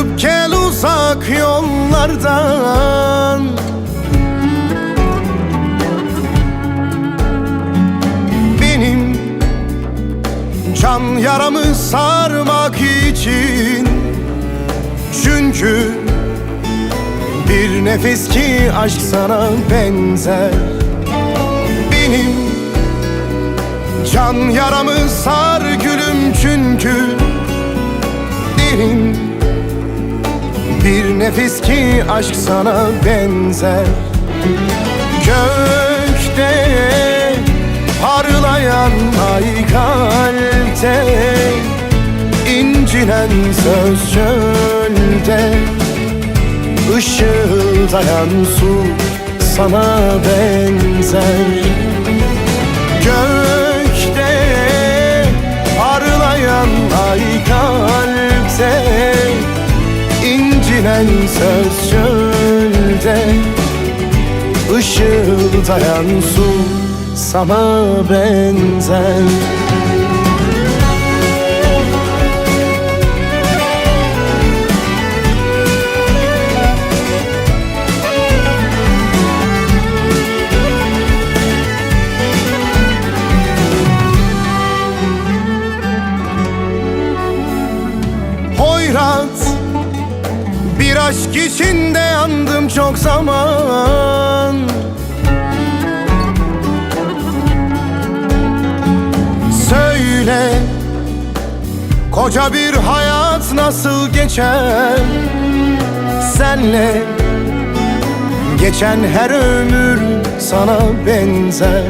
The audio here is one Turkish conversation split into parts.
Dönüp gel uzak yollardan. Benim can yaramı sarmak için Çünkü bir nefes ki aşk sana benzer. Benim can yaramı sar gülüm bir nefes ki aşk sana benzer. Gökte parlayan ay kalpte incinen söz çölde. Işıldayan su sana benzer incinen söz çölde Işıldayan su sana benzer. Hoyrat Bir aşk içinde yandım çok zaman. Söyle Koca bir hayat nasıl geçer? Senle Geçen her ömür sana benzer.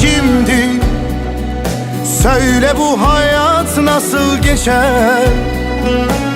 Şimdi Söyle bu hayat nasıl geçer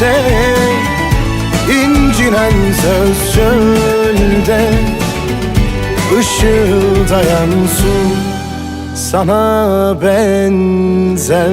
kalpte incinen söz çölde Işıldayan su sana benzer